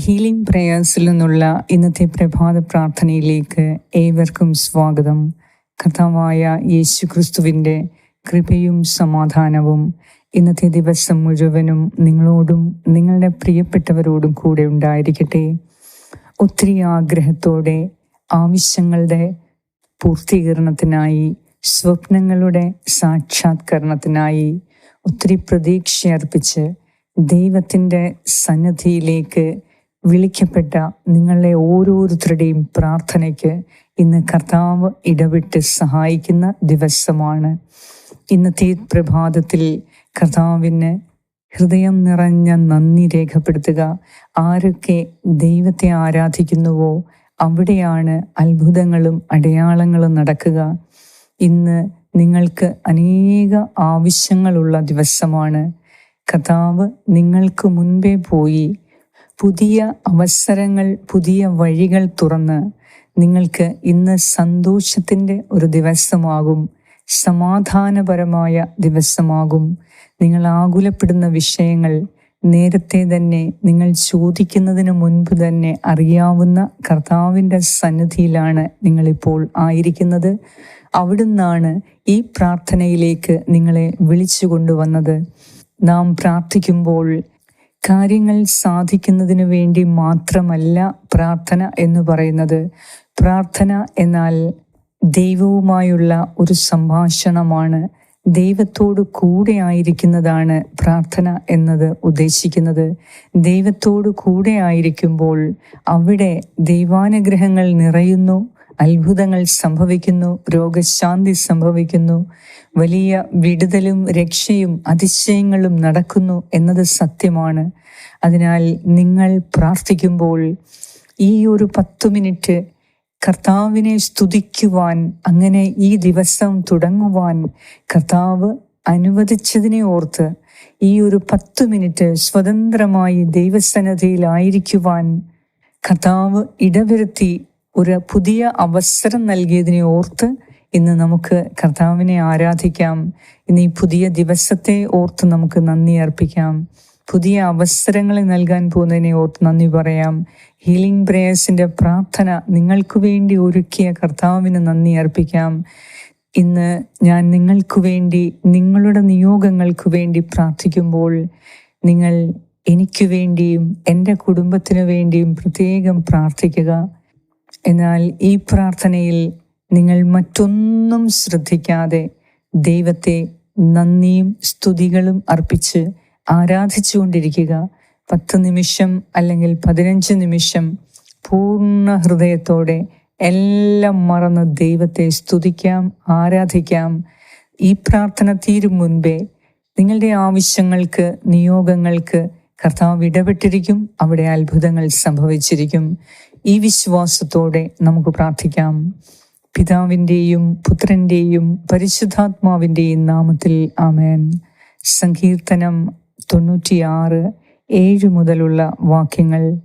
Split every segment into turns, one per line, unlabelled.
Healing പ്രേയേഴ്സിൽ നിന്നുള്ള ഇന്നത്തെ പ്രഭാത പ്രാർത്ഥനയിലേക്ക് ഏവർക്കും സ്വാഗതം. കഥാവായ യേശു ക്രിസ്തുവിന്റെ കൃപയും സമാധാനവും ഇന്നത്തെ ദിവസം മുഴുവനും നിങ്ങളോടും നിങ്ങളുടെ പ്രിയപ്പെട്ടവരോടും കൂടെ ഉണ്ടായിരിക്കട്ടെ. ഒത്തിരി ആഗ്രഹത്തോടെ ആവശ്യങ്ങളുടെ പൂർത്തീകരണത്തിനായി സ്വപ്നങ്ങളുടെ സാക്ഷാത്കരണത്തിനായി ഒത്തിരി പ്രതീക്ഷയർപ്പിച്ച് ദൈവത്തിന്റെ സന്നദ്ധിയിലേക്ക് വിളിക്കപ്പെട്ട നിങ്ങളെ ഓരോരുത്തരുടെയും പ്രാർത്ഥനയ്ക്ക് ഇന്ന് കർത്താവ് ഇടപെട്ട് സഹായിക്കുന്ന ദിവസമാണ്. ഇന്നത്തെ പ്രഭാതത്തിൽ കർത്താവിന് ഹൃദയം നിറഞ്ഞ നന്ദി രേഖപ്പെടുത്തുക. ആരൊക്കെ ദൈവത്തെ ആരാധിക്കുന്നുവോ അവിടെയാണ് അത്ഭുതങ്ങളും അടയാളങ്ങളും നടക്കുക. ഇന്ന് നിങ്ങൾക്ക് അനേക ആവശ്യങ്ങളുള്ള ദിവസമാണ്. കർത്താവ് നിങ്ങൾക്ക് മുൻപേ പോയി പുതിയ അവസരങ്ങൾ പുതിയ വഴികൾ തുറന്ന് നിങ്ങൾക്ക് ഇന്ന് സന്തോഷത്തിന്റെ ഒരു ദിവസമാകും സമാധാനപരമായ ദിവസമാകും. നിങ്ങൾ ആകുലപ്പെടുന്ന വിഷയങ്ങൾ നേരത്തെ തന്നെ നിങ്ങൾ ചോദിക്കുന്നതിന് മുൻപ് തന്നെ അറിയാവുന്ന കർത്താവിന്റെ സന്നിധിയിലാണ് നിങ്ങളിപ്പോൾ ആയിരിക്കുന്നത്. അവിടുന്നാണ് ഈ പ്രാർത്ഥനയിലേക്ക് നിങ്ങളെ വിളിച്ചു കൊണ്ടുവന്നത്. നാം പ്രാർത്ഥിക്കുമ്പോൾ കാര്യങ്ങൾ സാധിക്കുന്നതിന് വേണ്ടി മാത്രമല്ല പ്രാർത്ഥന എന്ന് പറയുന്നത്. പ്രാർത്ഥന എന്നാൽ ദൈവവുമായുള്ള ഒരു സംഭാഷണമാണ്. ദൈവത്തോട് കൂടെ ആയിരിക്കുന്നതാണ് പ്രാർത്ഥന എന്നത് ഉദ്ദേശിക്കുന്നത്. ദൈവത്തോട് കൂടെ ആയിരിക്കുമ്പോൾ അവിടെ ദൈവാനുഗ്രഹങ്ങൾ നിറയുന്നു. അത്ഭുതങ്ങൾ സംഭവിക്കുന്നു രോഗശാന്തി സംഭവിക്കുന്നു വലിയ വിടുതലും രക്ഷയും അതിശയങ്ങളും നടക്കുന്നു എന്നത് സത്യമാണ്. അതിനാൽ നിങ്ങൾ പ്രാർത്ഥിക്കുമ്പോൾ ഈ ഒരു പത്തു മിനിറ്റ് കർത്താവിനെ സ്തുതിക്കുവാൻ അങ്ങനെ ഈ ദിവസം തുടങ്ങുവാൻ കർത്താവ് അനുവദിച്ചതിനെ ഓർത്ത് ഈ ഒരു പത്തു മിനിറ്റ് സ്വതന്ത്രമായി ദൈവസന്നദ്ധയിലായിരിക്കുവാൻ കർത്താവ് ഇടവരുത്തി ഒരു പുതിയ അവസരം നൽകിയതിനെ ഓർത്ത് ഇന്ന് നമുക്ക് കർത്താവിനെ ആരാധിക്കാം. ഇന്ന് ഈ പുതിയ ദിവസത്തെ ഓർത്ത് നമുക്ക് നന്ദി അർപ്പിക്കാം. പുതിയ അവസരങ്ങളെ നൽകാൻ പോകുന്നതിനെ ഓർത്ത് നന്ദി പറയാം. ഹീലിംഗ് പ്രേയേഴ്സിന്റെ പ്രാർത്ഥന നിങ്ങൾക്ക് വേണ്ടി ഒരുക്കിയ കർത്താവിന് നന്ദി അർപ്പിക്കാം. ഇന്ന് ഞാൻ നിങ്ങൾക്ക് വേണ്ടി നിങ്ങളുടെ നിയോഗങ്ങൾക്ക് വേണ്ടി പ്രാർത്ഥിക്കുമ്പോൾ നിങ്ങൾ എനിക്ക് വേണ്ടിയും എന്റെ കുടുംബത്തിനു വേണ്ടിയും പ്രത്യേകം പ്രാർത്ഥിക്കുക. എന്നാൽ ഈ പ്രാർത്ഥനയിൽ നിങ്ങൾ മറ്റൊന്നും ശ്രദ്ധിക്കാതെ ദൈവത്തെ നന്ദിയും സ്തുതികളും അർപ്പിച്ച് ആരാധിച്ചുകൊണ്ടിരിക്കുക. പത്ത് നിമിഷം അല്ലെങ്കിൽ പതിനഞ്ച് നിമിഷം പൂർണ ഹൃദയത്തോടെ എല്ലാം മറന്ന് ദൈവത്തെ സ്തുതിക്കാം ആരാധിക്കാം. ഈ പ്രാർത്ഥന തീരും മുൻപേ നിങ്ങളുടെ ആവശ്യങ്ങൾക്ക് നിയോഗങ്ങൾക്ക് കർത്താവ് ഇടപെട്ടിരിക്കും അവിടെ അത്ഭുതങ്ങൾ സംഭവിച്ചിരിക്കും. ഈ വിശ്വാസത്തോടെ നമുക്ക് പ്രാർത്ഥിക്കാം. പിതാവിന്റെയും പുത്രന്റെയും പരിശുദ്ധാത്മാവിന്റെയും നാമത്തിൽ ആമേൻ. സങ്കീർത്തനം തൊണ്ണൂറ്റിയാറ് ഏഴ് മുതലുള്ള വാക്യങ്ങൾ.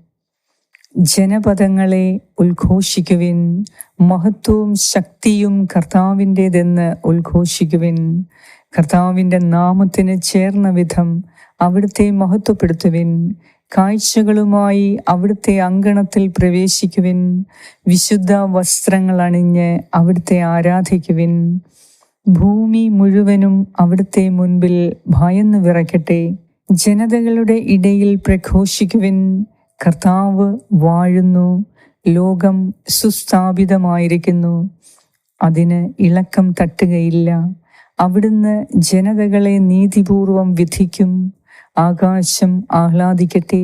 ജനപദങ്ങളെ ഉദ്ഘോഷിക്കുവിൻ മഹത്വവും ശക്തിയും കർത്താവിന്റെതെന്ന് ഉദ്ഘോഷിക്കുവിൻ. കർത്താവിന്റെ നാമത്തിന് ചേർന്ന വിധം അവിടുത്തെ മഹത്വപ്പെടുത്തുവിൻ. കാഴ്ചകളുമായി അവിടുത്തെ അങ്കണത്തിൽ പ്രവേശിക്കുവിൻ. വിശുദ്ധ വസ്ത്രങ്ങൾ അണിഞ്ഞ് അവിടുത്തെ ആരാധിക്കുവിൻ. ഭൂമി മുഴുവനും അവിടുത്തെ മുൻപിൽ ഭയന്നു വിറയ്ക്കട്ടെ. ജനതകളുടെ ഇടയിൽ പ്രഘോഷിക്കുവിൻ. കർത്താവ് വാഴുന്നു. ലോകം സുസ്ഥാപിതമായിരിക്കുന്നു. അതിന് ഇളക്കം തട്ടുകയില്ല. അവിടുന്ന് ജനതകളെ നീതിപൂർവം വിധിക്കും. ആകാശം ആഹ്ലാദിക്കട്ടെ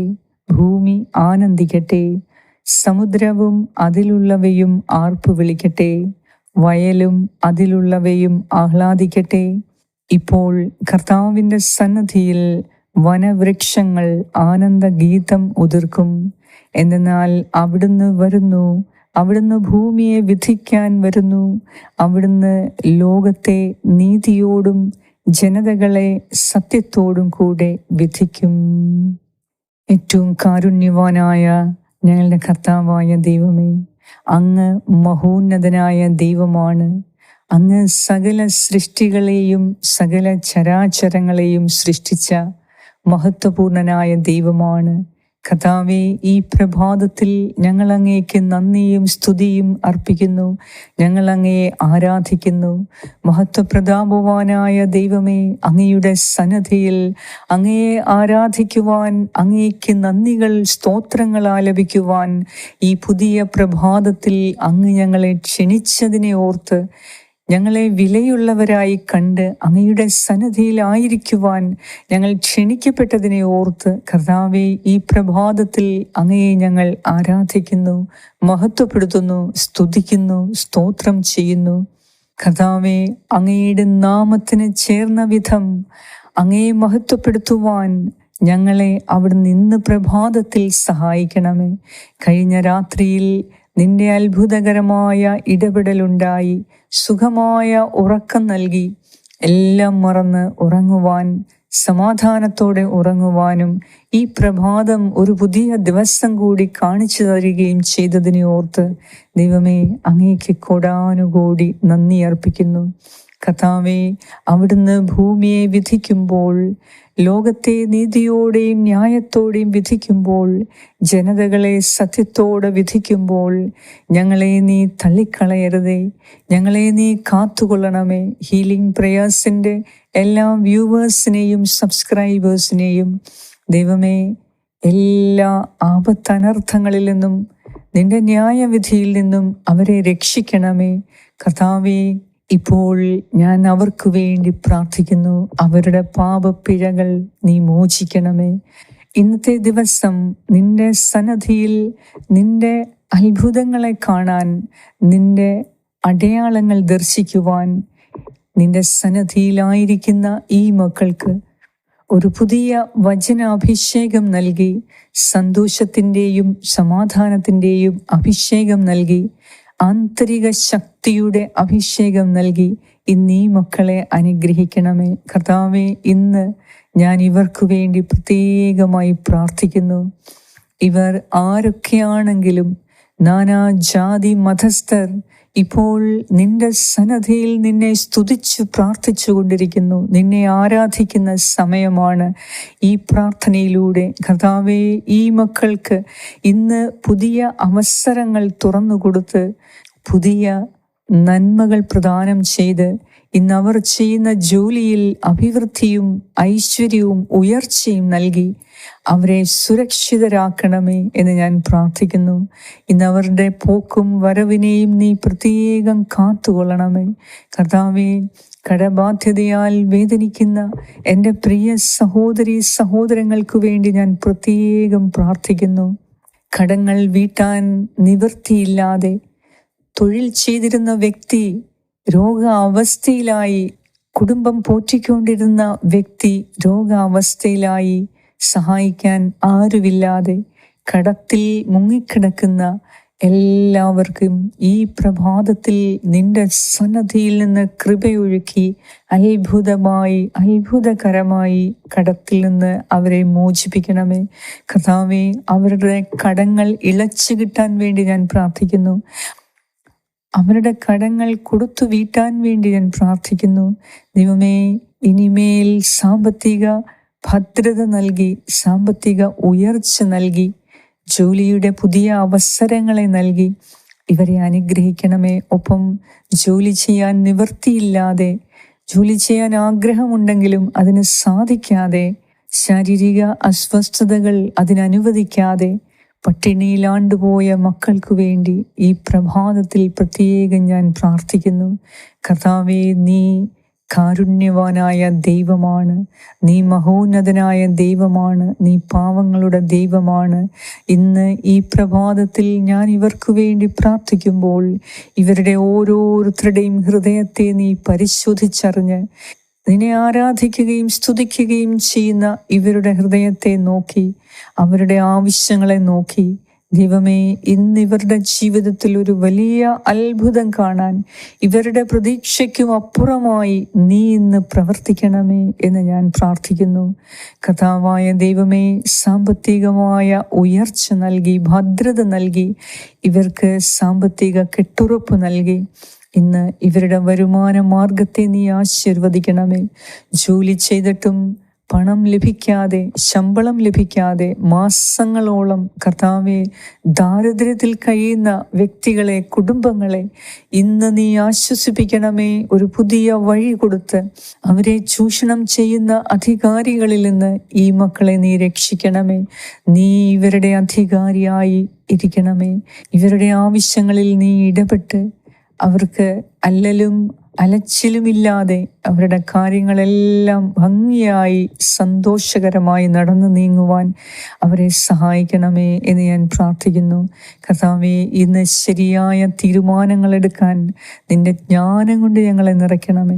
ഭൂമി ആനന്ദിക്കട്ടെ സമുദ്രവും അതിലുള്ളവയും ആർപ്പ് വിളിക്കട്ടെ വയലും അതിലുള്ളവയും ആഹ്ലാദിക്കട്ടെ. ഇപ്പോൾ കർത്താവിന്റെ സന്നദ്ധിയിൽ വനവൃക്ഷങ്ങൾ ആനന്ദഗീതം ഉതിർക്കും. എന്നാൽ അവിടുന്ന് വരുന്നു അവിടുന്ന് ഭൂമിയെ വിധിക്കാൻ വരുന്നു അവിടുന്ന് ലോകത്തെ നീതിയോടും ജനതകളെ സത്യത്തോടും കൂടെ വിധിക്കും. ഏറ്റവും കാരുണ്യവാനായ ഞങ്ങളുടെ കർത്താവായ ദൈവമേ അങ്ങ് മഹോന്നതനായ ദൈവമാണ്. അങ്ങ് സകല സൃഷ്ടികളെയും സകല ചരാചരങ്ങളെയും സൃഷ്ടിച്ച മഹത്വപൂർണനായ ദൈവമാണ്. കഥാവെ ഈ പ്രഭാതത്തിൽ ഞങ്ങൾ അങ്ങേക്ക് നന്ദിയും സ്തുതിയും അർപ്പിക്കുന്നു. ഞങ്ങൾ അങ്ങയെ ആരാധിക്കുന്നു. മഹത്വപ്രതാപവാനായ ദൈവമേ അങ്ങയുടെ സന്നദ്ധയിൽ അങ്ങയെ ആരാധിക്കുവാൻ അങ്ങേക്ക് നന്ദികൾ സ്തോത്രങ്ങൾ ആലപിക്കുവാൻ ഈ പുതിയ പ്രഭാതത്തിൽ അങ്ങ് ഞങ്ങളെ ക്ഷണിച്ചതിനെ ഓർത്ത് ഞങ്ങളെ വിലയുള്ളവരായി കണ്ട് അങ്ങയുടെ സന്നദ്ധിയിലായിരിക്കുവാൻ ഞങ്ങൾ ക്ഷണിക്കപ്പെട്ടതിനെ ഓർത്ത് കർത്താവെ ഈ പ്രഭാതത്തിൽ അങ്ങയെ ഞങ്ങൾ ആരാധിക്കുന്നു മഹത്വപ്പെടുത്തുന്നു സ്തുതിക്കുന്നു സ്തോത്രം ചെയ്യുന്നു. കർത്താവെ അങ്ങയുടെ നാമത്തിന് ചേർന്ന വിധം അങ്ങയെ മഹത്വപ്പെടുത്തുവാൻ ഞങ്ങളെ അവിടെ നിന്ന് പ്രഭാതത്തിൽ സഹായിക്കണമേ. കഴിഞ്ഞ രാത്രിയിൽ നിന്റെ അത്ഭുതകരമായ ഇടപെടലുണ്ടായി. സുഖമായ ഉറക്കം നൽകി. എല്ലാം മറന്ന് ഉറങ്ങുവാൻ സമാധാനത്തോടെ ഉറങ്ങുവാനും ഈ പ്രഭാതം ഒരു പുതിയ ദിവസം കൂടി കാണിച്ചു തരികയും ചെയ്തതിനെ ഓർത്ത് ദൈവമേ അങ്ങേക്ക് കൊടാനുകൂടി നന്ദി അർപ്പിക്കുന്നു. കഥാവെ അവിടുന്ന് ഭൂമിയെ വിധിക്കുമ്പോൾ ലോകത്തെ നീതിയോടെയും ന്യായത്തോടെയും വിധിക്കുമ്പോൾ ജനതകളെ സത്യത്തോടെ വിധിക്കുമ്പോൾ ഞങ്ങളെ നീ തള്ളിക്കളയരുതേ. ഞങ്ങളെ നീ കാത്തുകൊള്ളണമേ. ഹീലിംഗ് പ്രയാസിന്റെ എല്ലാ വ്യൂവേഴ്സിനെയും സബ്സ്ക്രൈബേഴ്സിനെയും ദൈവമേ എല്ലാ ആപത്തനർത്ഥങ്ങളിൽ നിന്നും നിന്റെ ന്യായവിധിയിൽ നിന്നും അവരെ രക്ഷിക്കണമേ. കഥാവേ ഇപ്പോൾ ഞാൻ അവർക്ക് വേണ്ടി പ്രാർത്ഥിക്കുന്നു. അവരുടെ പാപപ്പിഴകൾ നീ മോചിക്കണമേ. ഇന്നത്തെ ദിവസം നിന്റെ സന്നദ്ധിയിൽ നിന്റെ അത്ഭുതങ്ങളെ കാണാൻ നിന്റെ അടയാളങ്ങൾ ദർശിക്കുവാൻ നിന്റെ സന്നദ്ധിയിലായിരിക്കുന്ന ഈ മക്കൾക്ക് ഒരു പുതിയ വചനാഭിഷേകം നൽകി സന്തോഷത്തിന്റെയും സമാധാനത്തിന്റെയും അഭിഷേകം നൽകി ആന്തരിക ശക്തിയുടെ അഭിഷേകം നൽകി ഇന്ന് മക്കളെ അനുഗ്രഹിക്കണമേ. കർത്താവെ ഇന്ന് ഞാൻ ഇവർക്ക് വേണ്ടി പ്രത്യേകമായി പ്രാർത്ഥിക്കുന്നു. ഇവർ ആരൊക്കെയാണെങ്കിലും നാനാ ജാതി മതസ്ഥർ ഇപ്പോൾ നിന്റെ സന്നദ്ധയിൽ നിന്നെ സ്തുതിച്ചു പ്രാർത്ഥിച്ചു കൊണ്ടിരിക്കുന്നു. നിന്നെ ആരാധിക്കുന്ന സമയമാണ് ഈ പ്രാർത്ഥനയിലൂടെ. കർത്താവെ ഈ മക്കൾക്ക് ഇന്ന് പുതിയ അവസരങ്ങൾ തുറന്നു കൊടുത്ത് പുതിയ നന്മകൾ പ്രദാനം ചെയ്ത് ഇന്ന് അവർ ചെയ്യുന്ന ജോലിയിൽ അഭിവൃദ്ധിയും ഐശ്വര്യവും ഉയർച്ചയും നൽകി അവരെ സുരക്ഷിതരാക്കണമേ എന്ന് ഞാൻ പ്രാർത്ഥിക്കുന്നു. ഇന്ന് അവരുടെ പോക്കും വരവിനെയും നീ പ്രത്യേകം കാത്തുകൊള്ളണമേ. കർത്താവെ കടബാധ്യതയാൽ വേദനിക്കുന്ന എന്റെ പ്രിയ സഹോദരി സഹോദരങ്ങൾക്ക് വേണ്ടി ഞാൻ പ്രത്യേകം പ്രാർത്ഥിക്കുന്നു. കടങ്ങൾ വീട്ടാൻ നിവൃത്തിയില്ലാതെ തൊഴിൽ ചെയ്തിരുന്ന വ്യക്തി രോഗാവസ്ഥയിലായി കുടുംബം പോറ്റിക്കൊണ്ടിരുന്ന വ്യക്തി രോഗാവസ്ഥയിലായി സഹായിക്കാൻ ആരുമില്ലാതെ കടത്തിൽ മുങ്ങിക്കിടക്കുന്ന എല്ലാവർക്കും ഈ പ്രഭാതത്തിൽ നിന്റെ സന്നദ്ധിയിൽ നിന്ന് കൃപയൊഴുക്കി അത്ഭുതമായി അത്ഭുതകരമായി കടത്തിൽ നിന്ന് അവരെ മോചിപ്പിക്കണമേ. കഥാവെ അവരുടെ കടങ്ങൾ ഇളച്ചു കിട്ടാൻ വേണ്ടി ഞാൻ പ്രാർത്ഥിക്കുന്നു. അവരുടെ കടങ്ങൾ കൊടുത്തു വീട്ടാൻ വേണ്ടി ഞാൻ പ്രാർത്ഥിക്കുന്നു. ദൈവമേ ഇനിമേൽ സാമ്പത്തിക ഭദ്രത നൽകി സാമ്പത്തിക ഉയർച്ച നൽകി ജോലിയുടെ പുതിയ അവസരങ്ങളെ നൽകി ഇവരെ അനുഗ്രഹിക്കണമേ. ഒപ്പം ജോലി ചെയ്യാൻ നിവൃത്തിയില്ലാതെ ജോലി ചെയ്യാൻ ആഗ്രഹമുണ്ടെങ്കിലും അതിന് സാധിക്കാതെ ശാരീരിക അസ്വസ്ഥതകൾ അതിനനുവദിക്കാതെ പട്ടിണിയിലാണ്ടുപോയ മക്കൾക്കു വേണ്ടി ഈ പ്രഭാതത്തിൽ പ്രത്യേകം ഞാൻ പ്രാർത്ഥിക്കുന്നു. കർത്താവെ നീ കാരുണ്യവാനായ ദൈവമാണ്. നീ മഹോന്നതനായ ദൈവമാണ്. നീ പാവങ്ങളുടെ ദൈവമാണ്. ഇന്ന് ഈ പ്രഭാതത്തിൽ ഞാൻ ഇവർക്ക് വേണ്ടി പ്രാർത്ഥിക്കുമ്പോൾ ഇവരുടെ ഓരോരുത്തരുടെയും ഹൃദയത്തെ നീ പരിശോധിച്ചറിഞ്ഞ് നിന്നെ ആരാധിക്കുകയും സ്തുതിക്കുകയും ചെയ്യുന്ന ഇവരുടെ ഹൃദയത്തെ നോക്കി അവരുടെ ആവശ്യങ്ങളെ നോക്കി. ദൈവമേ ഇന്ന് ഇവരുടെ ജീവിതത്തിൽ ഒരു വലിയ അത്ഭുതം കാണാൻ ഇവരുടെ പ്രതീക്ഷയ്ക്കും അപ്പുറമായി നീ ഇന്ന് പ്രവർത്തിക്കണമേ എന്ന് ഞാൻ പ്രാർത്ഥിക്കുന്നു. കഥാവായ ദൈവമേ സാമ്പത്തികമായ ഉയർച്ച നൽകി ഭദ്രത നൽകി ഇവർക്ക് സാമ്പത്തിക കെട്ടുറപ്പ് നൽകി. ഇന്ന് ഇവരുടെ വരുമാന മാർഗത്തെ നീ ആശീർവദിക്കണമേ. ജോലി ചെയ്തിട്ടും പണം ലഭിക്കാതെ ശമ്പളം ലഭിക്കാതെ മാസങ്ങളോളം കർത്താവെ ദാരിദ്ര്യത്തിൽ കഴിയുന്ന വ്യക്തികളെ കുടുംബങ്ങളെ ഇന്ന് നീ ആശ്വസിപ്പിക്കണമേ. ഒരു പുതിയ വഴി കൊടുത്ത് അവരെ ചൂഷണം ചെയ്യുന്ന അധികാരികളിൽ നിന്ന് ഈ മക്കളെ നീ രക്ഷിക്കണമേ. നീ ഇവരുടെ അധികാരിയായി ഇരിക്കണമേ. ഇവരുടെ ആവശ്യങ്ങളിൽ നീ ഇടപെട്ട് അവർക്ക് അല്ലലും അലച്ചിലുമില്ലാതെ അവരുടെ കാര്യങ്ങളെല്ലാം ഭംഗിയായി സന്തോഷകരമായി നടന്നു നീങ്ങുവാൻ അവരെ സഹായിക്കണമേ എന്ന് ഞാൻ പ്രാർത്ഥിക്കുന്നു. കർത്താവെ ഇന്ന് ശരിയായ തീരുമാനങ്ങൾ എടുക്കാൻ നിന്റെ ജ്ഞാനം കൊണ്ട് ഞങ്ങളെ നിറയ്ക്കണമേ.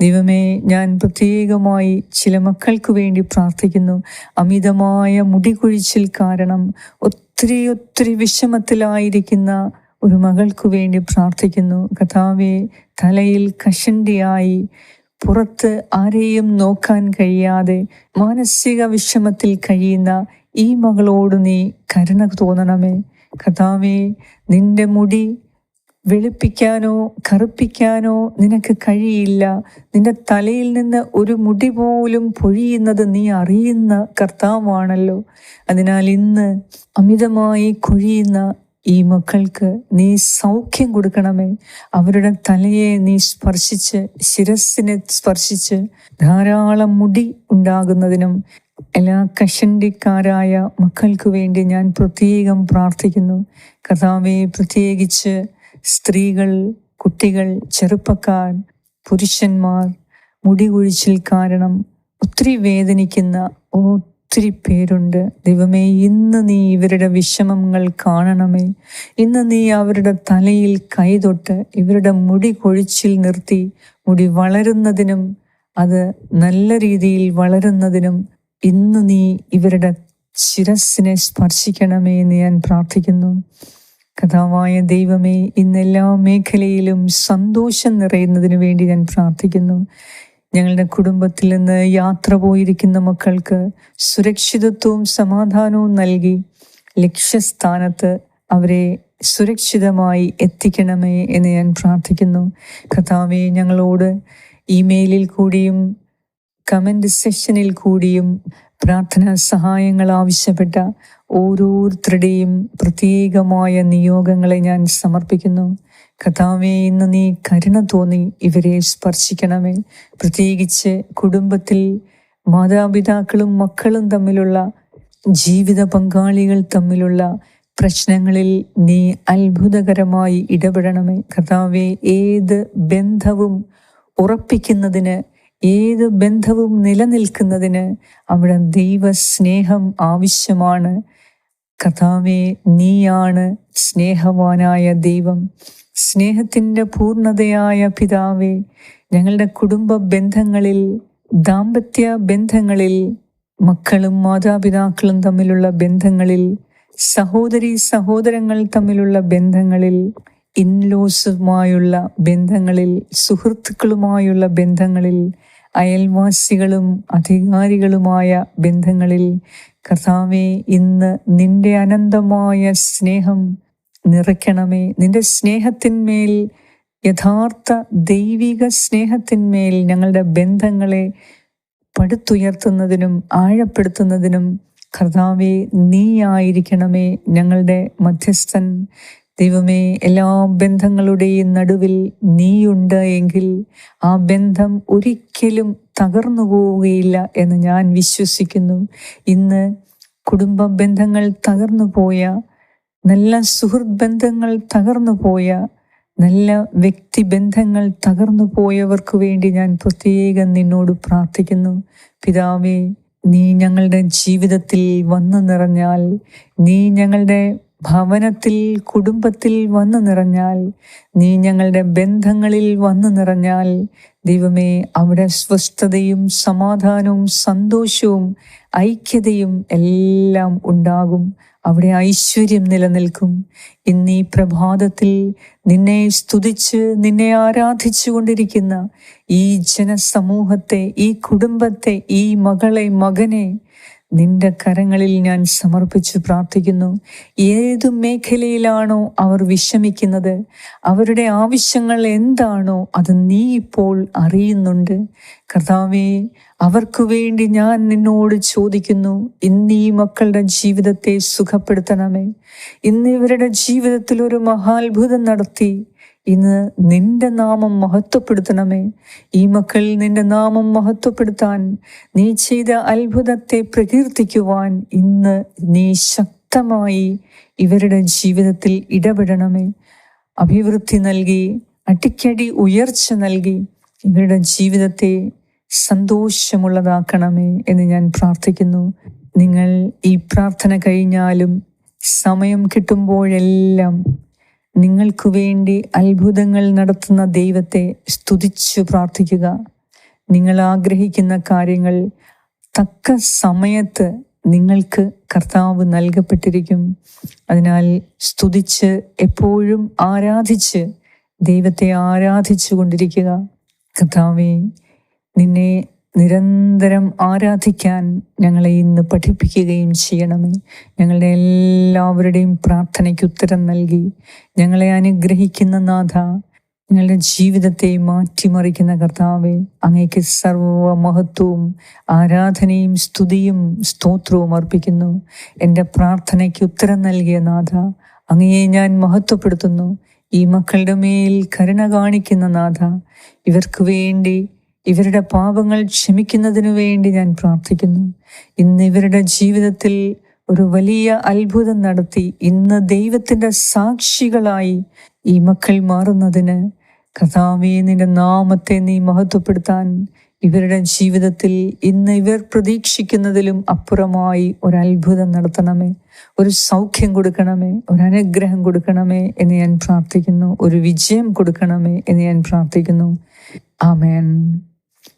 ദൈവമേ ഞാൻ പ്രത്യേകമായി ചില മക്കൾക്ക് വേണ്ടി പ്രാർത്ഥിക്കുന്നു. അമിതമായ മുടികൊഴിച്ചിൽ കാരണം ഒത്തിരി ഒത്തിരി വിഷമത്തിലായിരിക്കുന്ന ഒരു മകൾക്കു വേണ്ടി പ്രാർത്ഥിക്കുന്നു. കഥാവെ തലയിൽ കഷണ്ടിയായി. പുറത്ത് ആരെയും നോക്കാൻ കഴിയാതെ മാനസിക വിഷമത്തിൽ കഴിയുന്ന ഈ മകളോട് നീ കരുണ തോന്നണമേ. കഥാവെ നിന്റെ മുടി വെളുപ്പിക്കാനോ കറുപ്പിക്കാനോ നിനക്ക് കഴിയില്ല. നിന്റെ തലയിൽ നിന്ന് ഒരു മുടി പോലും പൊഴിയുന്നത് നീ അറിയുന്ന കർത്താവാണല്ലോ. അതിനാൽ ഇന്ന് അമിതമായി കൊഴിയുന്ന ഈ മക്കൾക്ക് നീ സൗഖ്യം കൊടുക്കണമേ. അവരുടെ തലയെ നീ സ്പർശിച്ച് ശിരസിനെ സ്പർശിച്ച് ധാരാളം മുടി ഉണ്ടാകുന്നതിനും എല്ലാ കഷണ്ടിക്കാരായ മക്കൾക്ക് വേണ്ടി ഞാൻ പ്രത്യേകം പ്രാർത്ഥിക്കുന്നു. കഥാവെ പ്രത്യേകിച്ച് സ്ത്രീകൾ കുട്ടികൾ ചെറുപ്പക്കാർ പുരുഷന്മാർ മുടി കൊഴിച്ചിൽ കാരണം ഒത്തിരി വേദനിക്കുന്ന ഒത്തിരി പേരുണ്ട്. ദൈവമേ ഇന്ന് നീ ഇവരുടെ വിഷമങ്ങൾ കാണണമേ. ഇന്ന് നീ അവരുടെ തലയിൽ കൈതൊട്ട് ഇവരുടെ മുടി കൊഴിച്ചിൽ നിർത്തി. മുടി വളരുന്നതിനും അത് നല്ല രീതിയിൽ വളരുന്നതിനും ഇന്ന് നീ ഇവരുടെ ശിരസിനെ സ്പർശിക്കണമേ എന്ന് ഞാൻ പ്രാർത്ഥിക്കുന്നു. കഥാവായ ദൈവമേ ഇന്നെല്ലാ മേഖലയിലും സന്തോഷം നിറയുന്നതിന് വേണ്ടി ഞാൻ പ്രാർത്ഥിക്കുന്നു. ഞങ്ങളുടെ കുടുംബത്തിൽ നിന്ന് യാത്ര പോയിരിക്കുന്ന മക്കൾക്ക് സുരക്ഷിതത്വവും സമാധാനവും നൽകി ലക്ഷ്യസ്ഥാനത്ത് അവരെ സുരക്ഷിതമായി എത്തിക്കണമേ എന്ന് ഞാൻ പ്രാർത്ഥിക്കുന്നു. കഥാവെ ഞങ്ങളോട് ഇമെയിലിൽ കൂടിയും കമന്റ് സെഷനിൽ കൂടിയും പ്രാർത്ഥനാ സഹായങ്ങൾ ആവശ്യപ്പെട്ട ഓരോരുത്തരുടെയും പ്രത്യേകമായ നിയോഗങ്ങളെ ഞാൻ സമർപ്പിക്കുന്നു. കഥാവെ ഇന്ന് നീ കരുണ തോന്നി ഇവരെ സ്പർശിക്കണമേ. പ്രത്യേകിച്ച് കുടുംബത്തിൽ മാതാപിതാക്കളും മക്കളും തമ്മിലുള്ള ജീവിത പങ്കാളികൾ തമ്മിലുള്ള പ്രശ്നങ്ങളിൽ നീ അത്ഭുതകരമായി ഇടപെടണമേ. കർത്താവെ ഏത് ബന്ധവും ഉറപ്പിക്കുന്നതിന് ഏത് ബന്ധവും നിലനിൽക്കുന്നതിന് അവിടെ ദൈവസ്നേഹം ആവശ്യമാണ്. കഥാവെ നീയാണ് സ്നേഹവാനായ ദൈവം. സ്നേഹത്തിന്റെ പൂർണതയായ പിതാവേ ഞങ്ങളുടെ കുടുംബ ബന്ധങ്ങളിൽ ദാമ്പത്യ ബന്ധങ്ങളിൽ മക്കളും മാതാപിതാക്കളും തമ്മിലുള്ള ബന്ധങ്ങളിൽ സഹോദരി സഹോദരങ്ങൾ തമ്മിലുള്ള ബന്ധങ്ങളിൽ ഇൻലോസുമായുള്ള ബന്ധങ്ങളിൽ സുഹൃത്തുക്കളുമായുള്ള ബന്ധങ്ങളിൽ അയൽവാസികളും അധികാരികളുമായ ബന്ധങ്ങളിൽ കർത്താവെ ഇന്ന് നിന്റെ അനന്തമായ സ്നേഹം നിറയ്ക്കണമേ. നിന്റെ സ്നേഹത്തിന്മേൽ യഥാർത്ഥ ദൈവിക സ്നേഹത്തിന്മേൽ ഞങ്ങളുടെ ബന്ധങ്ങളെ പടുത്തുയർത്തുന്നതിനും ആഴപ്പെടുത്തുന്നതിനും കർത്താവെ നീ ആയിരിക്കണമേ ഞങ്ങളുടെ മധ്യസ്ഥൻ. ദൈവമേ എല്ലാ ബന്ധങ്ങളുടെയും നടുവിൽ നീയുണ്ട് എങ്കിൽ ആ ബന്ധം ഒരിക്കലും തകർന്നു പോവുകയില്ല എന്ന് ഞാൻ വിശ്വസിക്കുന്നു. ഇന്ന് കുടുംബ ബന്ധങ്ങൾ തകർന്നു പോയ നല്ല സുഹൃത്ത് ബന്ധങ്ങൾ തകർന്നു പോയ നല്ല വ്യക്തിബന്ധങ്ങൾ തകർന്നു പോയവർക്ക് വേണ്ടി ഞാൻ പ്രത്യേകം നിന്നോട് പ്രാർത്ഥിക്കുന്നു. പിതാവേ നീ ഞങ്ങളുടെ ജീവിതത്തിൽ വന്നു നിറഞ്ഞാൽ നീ ഞങ്ങളുടെ ഭവനത്തിൽ കുടുംബത്തിൽ വന്നു നിറഞ്ഞാൽ നീ ഞങ്ങളുടെ ബന്ധങ്ങളിൽ വന്നു നിറഞ്ഞാൽ ദൈവമേ അവിടെ സ്വസ്ഥതയും സമാധാനവും സന്തോഷവും ഐക്യതയും എല്ലാം ഉണ്ടാകും. അവിടെ ഐശ്വര്യം നിലനിൽക്കും. ഇന്ന് പ്രഭാതത്തിൽ നിന്നെ സ്തുതിച്ച് നിന്നെ ആരാധിച്ചു കൊണ്ടിരിക്കുന്ന ഈ ജനസമൂഹത്തെ ഈ കുടുംബത്തെ ഈ മകളെ മകനെ നിന്റെ കരങ്ങളിൽ ഞാൻ സമർപ്പിച്ചു പ്രാർത്ഥിക്കുന്നു. ഏതു മേഖലയിലാണോ അവർ വിഷമിക്കുന്നത് അവരുടെ ആവശ്യങ്ങൾ എന്താണോ അത് നീ ഇപ്പോൾ അറിയുന്നുണ്ട്. കർത്താവേ അവർക്കു വേണ്ടി ഞാൻ നിന്നോട് ചോദിക്കുന്നു ഇന്ന് ഈ മക്കളുടെ ജീവിതത്തെ സുഖപ്പെടുത്തണമേ? ഇന്ന് ഇവരുടെ ജീവിതത്തിൽ ഒരു മഹാത്ഭുതം നടത്തി ഇന്ന് നിന്റെ നാമം മഹത്വപ്പെടുത്തണമേ. ഈ മക്കൾ നിന്റെ നാമം മഹത്വപ്പെടുത്താൻ നീ ചെയ്ത അത്ഭുതത്തെ പ്രകീർത്തിക്കുവാൻ ഇന്ന് നീ ശക്തമായി ഇവരുടെ ജീവിതത്തിൽ ഇടപെടണമേ. അഭിവൃദ്ധി നൽകി അടിക്കടി ഉയർച്ച നൽകി ഇവരുടെ ജീവിതത്തെ സന്തോഷമുള്ളതാക്കണമേ എന്ന് ഞാൻ പ്രാർത്ഥിക്കുന്നു. നിങ്ങൾ ഈ പ്രാർത്ഥന കഴിഞ്ഞാലും സമയം കിട്ടുമ്പോഴെല്ലാം നിങ്ങൾക്ക് വേണ്ടി അത്ഭുതങ്ങൾ നടത്തുന്ന ദൈവത്തെ സ്തുതിച്ചു പ്രാർത്ഥിക്കുക. നിങ്ങൾ ആഗ്രഹിക്കുന്ന കാര്യങ്ങൾ തക്ക സമയത്ത് നിങ്ങൾക്ക് കർത്താവ് നൽകപ്പെട്ടിരിക്കും. അതിനാൽ സ്തുതിച്ച് എപ്പോഴും ആരാധിച്ച് ദൈവത്തെ ആരാധിച്ചു കൊണ്ടിരിക്കുക കർത്താവെ നിന്നെ നിരന്തരം ആരാധിക്കാൻ ഞങ്ങളെ ഇന്ന് പഠിപ്പിക്കുകയും ചെയ്യണമേ. ഞങ്ങളുടെ എല്ലാവരുടെയും പ്രാർത്ഥനയ്ക്ക് ഉത്തരം നൽകി. ഞങ്ങളെ അനുഗ്രഹിക്കുന്ന നാഥ ഞങ്ങളുടെ ജീവിതത്തെ മാറ്റിമറിക്കുന്ന കർത്താവെ അങ്ങേക്ക് സർവ മഹത്വവും ആരാധനയും സ്തുതിയും സ്തോത്രവും അർപ്പിക്കുന്നു. എന്റെ പ്രാർത്ഥനയ്ക്ക് ഉത്തരം നൽകിയ നാഥ അങ്ങയെ ഞാൻ മഹത്വപ്പെടുത്തുന്നു. ഈ മക്കളുടെ മേൽ കരുണ കാണിക്കുന്ന നാഥ ഇവർക്ക് വേണ്ടി ഇവരുടെ പാപങ്ങൾ ക്ഷമിക്കുന്നതിനു വേണ്ടി ഞാൻ പ്രാർത്ഥിക്കുന്നു. ഇന്ന് ഇവരുടെ ജീവിതത്തിൽ ഒരു വലിയ അത്ഭുതം നടത്തി. ഇന്ന് ദൈവത്തിന്റെ സാക്ഷികളായി ഈ മക്കൾ മാറുന്നതിന് കഥാവേ നിന്റെ നാമത്തെ നീ മഹത്വപ്പെടുത്താൻ ഇവരുടെ ജീവിതത്തിൽ ഇന്ന് ഇവർ പ്രതീക്ഷിക്കുന്നതിലും അപ്പുറമായി ഒരു അത്ഭുതം നടത്തണമേ. ഒരു സൗഖ്യം കൊടുക്കണമേ. ഒരു അനുഗ്രഹം കൊടുക്കണമേ എന്ന് ഞാൻ പ്രാർത്ഥിക്കുന്നു. ഒരു വിജയം കൊടുക്കണമേ എന്ന് ഞാൻ പ്രാർത്ഥിക്കുന്നു. ആമേൻ.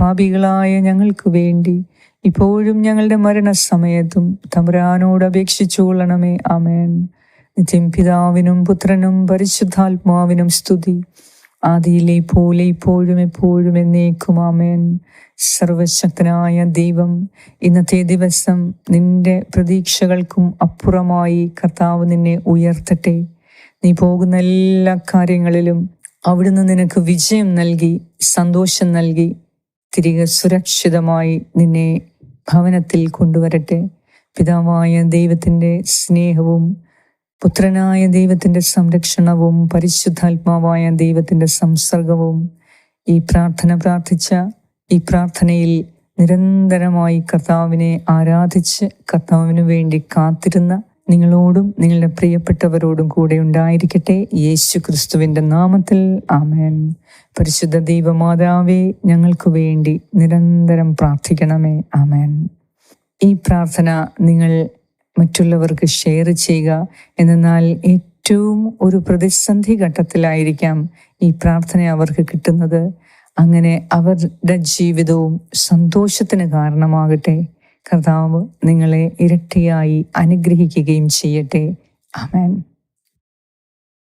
പാപികളായ ഞങ്ങൾക്ക് വേണ്ടി ഇപ്പോഴും ഞങ്ങളുടെ മരണസമയത്തും തമ്പുരാനോട് അപേക്ഷിച്ചു കൊള്ളണമേ. ആമേൻ. നിത്യം പിതാവിനും പുത്രനും പരിശുദ്ധാത്മാവിനും സ്തുതി. ആദിയിലെ പോലെ ഇപ്പോഴും എപ്പോഴും എന്നേക്കും. ആമേൻ. സർവശക്തനായ ദൈവം ഇന്നത്തെ ദിവസം നിന്റെ പ്രതീക്ഷകൾക്കും അപ്പുറമായി കർത്താവ് നിന്നെ ഉയർത്തട്ടെ. നീ പോകുന്ന എല്ലാ കാര്യങ്ങളിലും അവിടുന്ന് നിനക്ക് വിജയം നൽകി സന്തോഷം നൽകി തിരികെ സുരക്ഷിതമായി നിന്നെ ഭവനത്തിൽ കൊണ്ടുവരട്ടെ. പിതാവായ ദൈവത്തിന്റെ സ്നേഹവും പുത്രനായ ദൈവത്തിന്റെ സംരക്ഷണവും പരിശുദ്ധാത്മാവായ ദൈവത്തിന്റെ സംസർഗവും ഈ പ്രാർത്ഥന പ്രാർത്ഥിച്ച ഈ പ്രാർത്ഥനയിൽ നിരന്തരമായി കർത്താവിനെ ആരാധിച്ച് കർത്താവിന് വേണ്ടി കാത്തിരുന്ന നിങ്ങളോടും നിങ്ങളുടെ പ്രിയപ്പെട്ടവരോടും കൂടെ ഉണ്ടായിരിക്കട്ടെ. യേശു ക്രിസ്തുവിന്റെ നാമത്തിൽ ആമേൻ. പരിശുദ്ധ ദൈവമാതാവേ ഞങ്ങൾക്ക് വേണ്ടി നിരന്തരം പ്രാർത്ഥിക്കണമേ. ആമേൻ. ഈ പ്രാർത്ഥന നിങ്ങൾ മറ്റുള്ളവർക്ക് ഷെയർ ചെയ്യുക. എന്നാൽ ഏറ്റവും ഒരു പ്രതിസന്ധി ഘട്ടത്തിലായിരിക്കാം ഈ പ്രാർത്ഥന അവർക്ക് കിട്ടുന്നത്. അങ്ങനെ അവരുടെ ജീവിതവും സന്തോഷത്തിന് കാരണമാകട്ടെ. കർത്താവ് നിങ്ങളെ ഇരട്ടിയായി അനുഗ്രഹിക്കുകയും ചെയ്യട്ടെ. ആമേൻ.